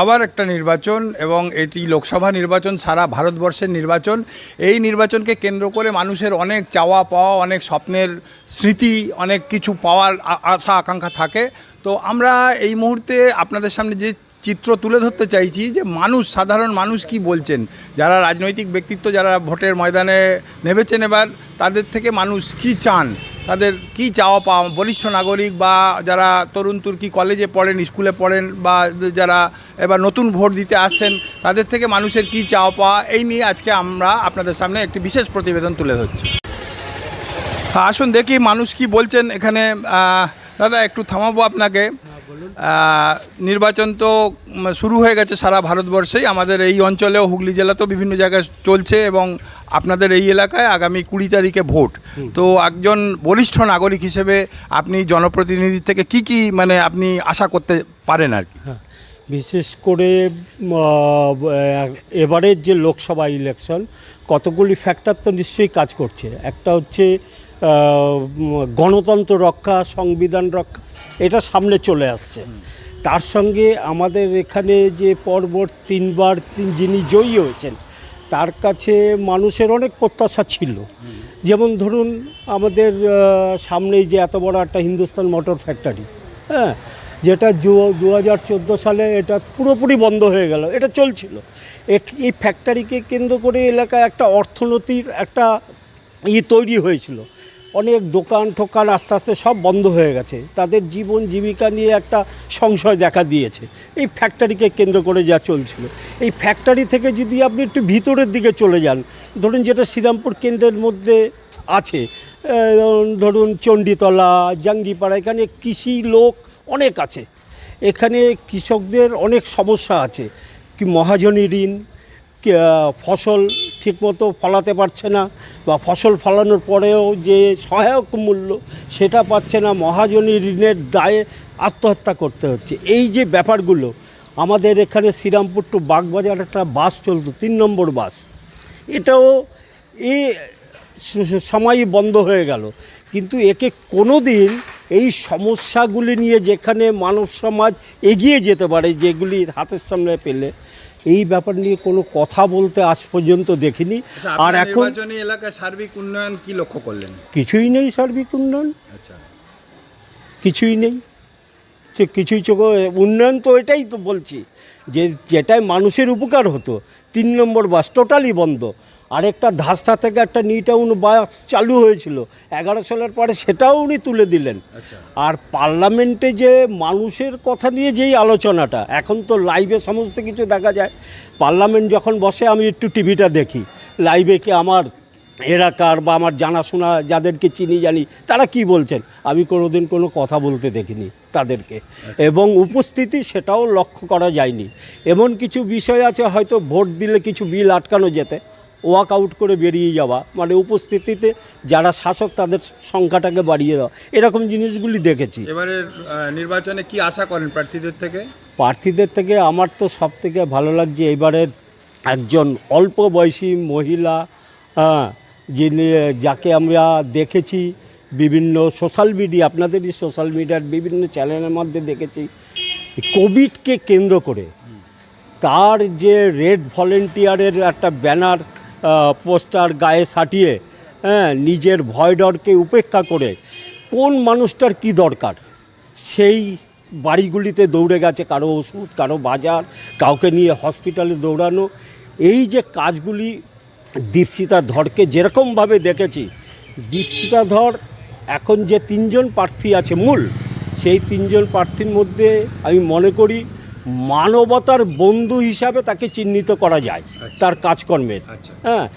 আবার একটা নির্বাচন এবং এটি লোকসভা নির্বাচন সারা ভারতবর্ষের নির্বাচন। এই নির্বাচনকে কেন্দ্র করে মানুষের অনেক চাওয়া পাওয়া, অনেক স্বপ্নের স্মৃতি, অনেক কিছু পাওয়ার আশা, আকাঙ্ক্ষা থাকে। তো আমরা এই মুহূর্তে আপনাদের সামনে যে চিত্র তুলে ধরতে চাইছি যে মানুষ, সাধারণ মানুষ কি বলছেন? যারা রাজনৈতিক ব্যক্তিত্ব, যারা ভোটের ময়দানে নেমেছেন এবার, তাদের থেকে মানুষ কি চান? তাদের কি চাওয়া পাওয়া? বরিষ্ঠ নাগরিক বা যারা তরুণ তুর্কি কলেজে পড়েন, স্কুলে পড়েন বা যারা এবার নতুন ভোট দিতে আসছেন, তাদের থেকে মানুষের কি চাওয়া পাওয়া? এই নিয়ে আজকে আমরা আপনাদের সামনে একটি বিশেষ প্রতিবেদন তুলে ধরছি। আসুন দেখি মানুষ কি বলছেন এখানে। দাদা, একটু থামাবো আপনাকে। নির্বাচন তো শুরু হয়ে গেছে সারা ভারতবর্ষেই। আমাদের এই অঞ্চলেও হুগলি জেলাতেও বিভিন্ন জায়গায় চলছে এবং আপনাদের এই এলাকায় আগামী কুড়ি তারিখে ভোট। তো একজন বরিষ্ঠ নাগরিক হিসেবে আপনি জনপ্রতিনিধি থেকে কি কি মানে আপনি আশা করতে পারেন আর কি? বিশেষ করে এবারের যে লোকসভা ইলেকশন কতগুলি ফ্যাক্টর তো নিশ্চয়ই কাজ করছে। একটা হচ্ছে গণতন্ত্র রক্ষা, সংবিধান রক্ষা, এটা সামনে চলে আসছে। তার সঙ্গে আমাদের এখানে যে পরপর তিনবার তিন- যিনি জয়ী হয়েছেন, তার কাছে মানুষের অনেক প্রত্যাশা ছিল। যেমন ধরুন, আমাদের সামনেই যে এত বড় একটা হিন্দুস্তান মোটর ফ্যাক্টরি হ্যাঁ? যেটা দু হাজার চোদ্দ সালে এটা পুরোপুরি বন্ধ হয়ে গেল, এটা চলছিল। এই ফ্যাক্টরিকে কেন্দ্র করে এলাকায় একটা অর্থনীতির একটা ই তৈরি হয়েছিল। অনেক দোকান ঠোকান আস্তে আস্তে সব বন্ধ হয়ে গেছে। তাদের জীবন জীবিকা নিয়ে একটা সংশয় দেখা দিয়েছে। এই ফ্যাক্টরিকে কেন্দ্র করে যা চলছিল। এই ফ্যাক্টরি থেকে যদি আপনি একটু ভিতরের দিকে চলে যান, ধরুন যেটা শ্রীরামপুর কেন্দ্রের মধ্যে আছে ধরুন চণ্ডীতলা, জাঙ্গিপাড়া, এখানে কৃষি লোক অনেক আছে। এখানে কৃষকদের অনেক সমস্যা আছে। কি মহাজনী ঋণ ফসল ঠিকমতো ফলাতে পারছে না বা ফসল ফলানোর পরেও যে সহায়ক মূল্য সেটা পাচ্ছে না, মহাজনী ঋণের দায়ে আত্মহত্যা করতে হচ্ছে। এই যে ব্যাপারগুলো, আমাদের এখানে শ্রীরামপুর টু বাগবাজার একটা বাস চলতো, তিন নম্বর বাস। এটাও এ সময়ই বন্ধ হয়ে গেল। কিন্তু একে কোনো দিন এই সমস্যাগুলি নিয়ে যেখানে মানব সমাজ এগিয়ে যেতে পারে, যেগুলি হাতের সামনে পেলে এই ব্যাপার নিয়ে কোনো কথা বলতে আজ পর্যন্ত দেখিনি। আর এখন এলাকায় সার্বিক উন্নয়ন কি লক্ষ্য করলেন? কিছুই নেই সার্বিক উন্নয়ন। আচ্ছা। কিছুই নেই। সে কিছুই চোখ উন্নয়ন তো এটাই তো বলছি যে যেটাই মানুষের উপকার হতো তিন নম্বর বাস টোটালি বন্ধ। আরেকটা ধাসটা থেকে একটা নিউ টাউন বাস চালু হয়েছিল। এগারো সালের পরে সেটাও উনি তুলে দিলেন। আচ্ছা। আর পার্লামেন্টে যে মানুষের কথা নিয়ে যেই আলোচনাটা এখন তো লাইভে সমস্ত কিছু দেখা যায়। পার্লামেন্ট যখন বসে আমি একটু টিভিটা দেখি। লাইভে কি আমার এলাকার বা আমার জানাশোনা যাদেরকে চিনি জানি তারা কি বলছেন? আমি কোনোদিন কোনো কথা বলতে দেখিনি তাদেরকে। এবং উপস্থিতি সেটাও লক্ষ্য করা যায়নি। এমন কিছু বিষয় আছে হয়তো ভোট দিলে কিছু বিল আটকানো যেতে। ওয়াক আউট করে বেরিয়ে যাওয়া মানে উপস্থিতিতে যারা শাসক তাদের সংখ্যাটাকে বাড়িয়ে দেওয়া এরকম জিনিসগুলি দেখেছি। এবারের আহ, নির্বাচনে কি আশা করেন প্রার্থীদের থেকে? প্রার্থীদের থেকে আমার তো সব থেকে ভালো লাগছে এবারের একজন অল্প বয়সী মহিলা হ্যাঁ, যিনি যাকে আমরা দেখেছি বিভিন্ন সোশ্যাল মিডিয়া আপনাদেরই সোশ্যাল মিডিয়ার বিভিন্ন চ্যানেলের মধ্যে দেখেছি কোভিডকে কেন্দ্র করে তার যে রেড ভলেন্টিয়ারের একটা ব্যানার পোস্টার গায়ে সাটিয়ে হ্যাঁ নিজের ভয় ডরকে উপেক্ষা করে কোন মানুষটার কি দরকার? সেই বাড়িগুলিতে দৌড়ে গেছে কারও ওষুধ, কারও বাজার, কাউকে নিয়ে হসপিটালে দৌড়ানো। এই যে কাজগুলি দীপশিতা ধরকে যেরকমভাবে দেখেছি, দীপশিতা ধর এখন যে তিনজন প্রার্থী আছে মূল, সেই তিনজন প্রার্থীর মধ্যে আমি মনে করি মানবতার বন্ধু হিসাবে তাকে চিহ্নিত করা যায় তার কাজকর্মের। আচ্ছা। হ্যাঁ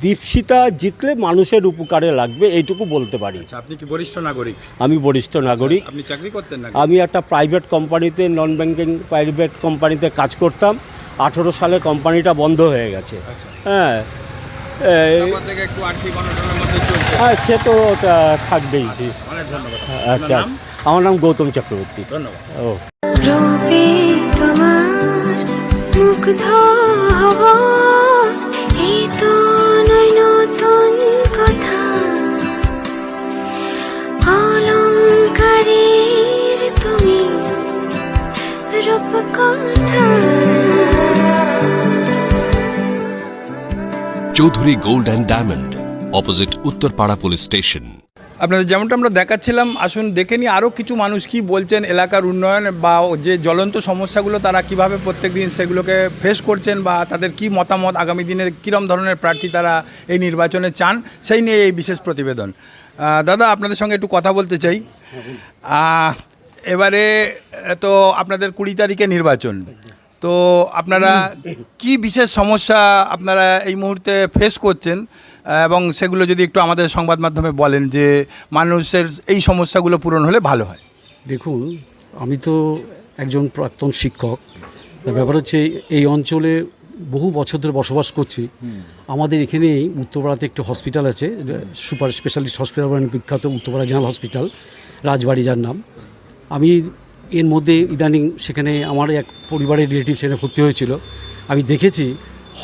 দীপশিতা জিতলে মানুষের উপকারে লাগবে এইটুকু বলতে পারি। আচ্ছা আপনি কি বরিষ্ঠ নাগরিক? আমি বরিষ্ঠ নাগরিক। আপনি চাকরি করতেন না আমি একটা প্রাইভেট কোম্পানিতে নন ব্যাংকিং প্রাইভেট কোম্পানিতে কাজ করতাম। আঠেরো সালে কোম্পানিটা বন্ধ হয়ে গেছে। আচ্ছা। হ্যাঁ হ্যাঁ সে তো থাকবেই। আচ্ছা আমার নাম গৌতম চক্রবর্তী। ধন্যবাদ। ও। রূপে তোমার মুগ্ধ হব এই তো নয় নতুন কথা। অলঙ্কারের তুমি Roop Chowdhury gold and diamond, opposite Uttarpara police station. আপনাদের যেমনটা আমরা দেখাচ্ছিলাম আসুন দেখে নিই আরও কিছু মানুষ কি বলছেন এলাকার উন্নয়ন বা যে জ্বলন্ত সমস্যাগুলো তারা কীভাবে প্রত্যেক দিন সেগুলোকে ফেস করছেন বা তাদের কি মতামত আগামী দিনে কীরম ধরনের প্রার্থী তারা এই নির্বাচনে চান সেই নিয়ে এই বিশেষ প্রতিবেদন। দাদা আপনাদের সঙ্গে একটু কথা বলতে চাই। এবারে তো আপনাদের কুড়ি তারিখে নির্বাচন। তো আপনারা কি বিশেষ সমস্যা আপনারা এই মুহূর্তে ফেস করছেন? এবং সেগুলো যদি একটু আমাদের সংবাদ মাধ্যমে বলেন যে মানুষের এই সমস্যাগুলো পূরণ হলে ভালো হয়। দেখুন আমি তো একজন প্রাক্তন শিক্ষক। তার ব্যাপার হচ্ছে এই অঞ্চলে বহু বছর ধরে বসবাস করছি। আমাদের এখানেই উত্তরপাড়াতে একটি হসপিটাল আছে সুপার স্পেশালিস্ট হসপিটাল বিখ্যাত উত্তরপাড়া জেনারেল হসপিটাল রাজবাড়ি যার নাম। আমি এর মধ্যে ইদানিং সেখানে আমার এক পরিবারের রিলেটিভ সেখানে ভর্তি হয়েছিল। আমি দেখেছি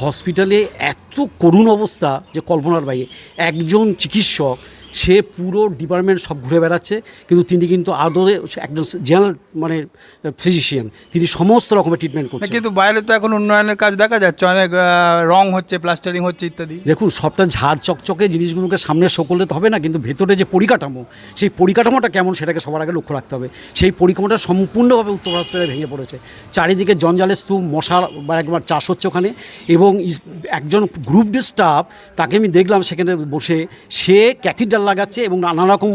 হসপিটালে এত করুণ অবস্থা যে কল্পনার বাইরে। একজন চিকিৎসক সে পুরো ডিপার্টমেন্ট সব ঘুরে বেড়াচ্ছে কিন্তু তিনি কিন্তু আদরে একজন জেনারেল মানে ফিজিশিয়ান তিনি সমস্ত রকমের ট্রিটমেন্ট করছেন। কিন্তু বাইরে তো এখন উন্নয়নের কাজ দেখা যাচ্ছে অনেক রং হচ্ছে প্লাস্টারিং হচ্ছে ইত্যাদি। দেখুন সবটা ঝাড় চকচকে জিনিসগুলোকে সামনে শো করলে তো হবে না কিন্তু ভেতরে যে পরিকাঠামো সেই পরিকাঠামোটা কেমন সেটাকে সবার আগে লক্ষ্য রাখতে হবে। সেই পরিকাঠামোটা সম্পূর্ণভাবে উত্তর হসপিটালে ভেঙে পড়েছে। চারিদিকে জঞ্জালের স্তূপ মশা বা একবার চাষ হচ্ছে ওখানে এবং একজন গ্রুপ ডি স্টাফ তাকে আমি দেখলাম সেখানে বসে সে ক্যাথিডাল লাগাচ্ছে এবং নানা রকম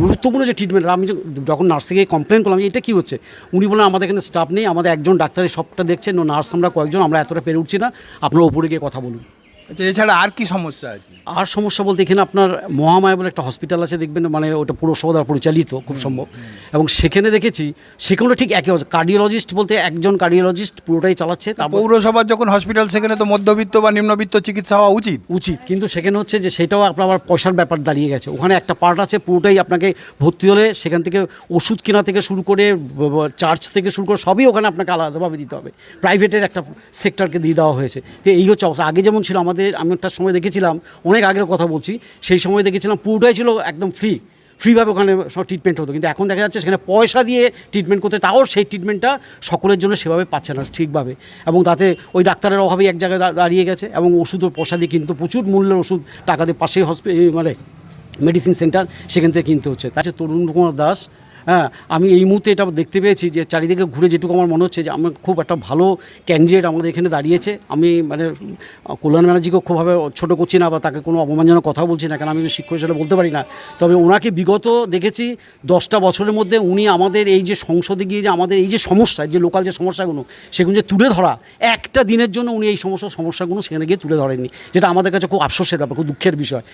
গুরুত্বপূর্ণ যে ট্রিটমেন্ট আমি যখন নার্সিংয়ে কমপ্লেন করলাম যে এটা কী হচ্ছে? উনি বললেন, আমাদের এখানে স্টাফ নেই, আমাদের একজন ডাক্তারের সবটা দেখছেন নার্স, আমরা কয়েকজন, আমরা এতটা পেরে উঠছি না। আপনার ওপরে গিয়ে কথা বলুন। আচ্ছা এছাড়া আর কি সমস্যা আছে? আর সমস্যা বলতে এখানে আপনার মহামায়া বলে একটা হসপিটাল আছে দেখবেন মানে ওটা পুরসভা দ্বারা পরিচালিত খুব সম্ভব। এবং সেখানে দেখেছি সেখানে ঠিক একই কার্ডিওলজিস্ট বলতে একজন কার্ডিওলজিস্ট পুরোটাই চালাচ্ছে তারপর পৌরসভার যখন হসপিটাল সেখানে তো মধ্যবিত্ত বা নিম্নবিত্ত চিকিৎসা হওয়া উচিত। উচিত কিন্তু সেখানে হচ্ছে যে সেটাও আপনার আবার পয়সার ব্যাপার দাঁড়িয়ে গেছে। ওখানে একটা পার্ট আছে পুরোটাই আপনাকে ভর্তি হলে সেখান থেকে ওষুধ কেনা থেকে শুরু করে চার্জ থেকে শুরু করে সবই ওখানে আপনাকে আলাদাভাবে দিতে হবে। প্রাইভেটের একটা সেক্টরকে দিয়ে দেওয়া হয়েছে। তো এই হচ্ছে অবস্থা। আগে যেমন ছিল আমাদের আমি একটা সময় দেখেছিলাম, অনেক আগের কথা বলছি, সেই সময় দেখেছিলাম পুরোটাই ছিল একদম ফ্রি ফ্রিভাবে ওখানে সব ট্রিটমেন্ট হতো। কিন্তু এখন দেখা যাচ্ছে সেখানে পয়সা দিয়ে ট্রিটমেন্ট করতে, তাও সেই ট্রিটমেন্টটা সকলের জন্য সেভাবে পাচ্ছে না ঠিকভাবে। এবং তাতে ওই ডাক্তারের অভাবে এক জায়গায় দাঁড়িয়ে গেছে, এবং ওষুধও পয়সা দিয়ে কিন্তু প্রচুর মূল্যের ওষুধ টাকা দিয়ে পাশেই হসপিটাল মানে মেডিসিন সেন্টার সেখান থেকে কিনতে হচ্ছে। তাছে তরুণ কুমার দাস হ্যাঁ আমি এই মুহূর্তে এটা দেখতে পেয়েছি যে চারিদিকে ঘুরে যেটুকু আমার মনে হচ্ছে যে আমার খুব একটা ভালো ক্যান্ডিডেট আমাদের এখানে দাঁড়িয়েছে। আমি মানে কল্যাণ ব্যানার্জিকেও খুবভাবে ছোটো করছি না বা তাকে কোনো অপমানজনক কথা বলছি না কারণ আমি শিক্ষক হিসেবে বলতে পারি না। তবে ওনাকে বিগত দেখেছি দশটা বছরের মধ্যে উনি আমাদের এই যে সংসদে গিয়ে যে আমাদের এই যে সমস্যা যে লোকাল যে সমস্যাগুলো, সেগুলো যে তুলে ধরা, একটা দিনের জন্য উনি এই সমস্ত সমস্যাগুলো সেখানে গিয়ে তুলে ধরেননি, যেটা আমাদের কাছে খুব আফসোসের ব্যাপার, খুব দুঃখের বিষয়।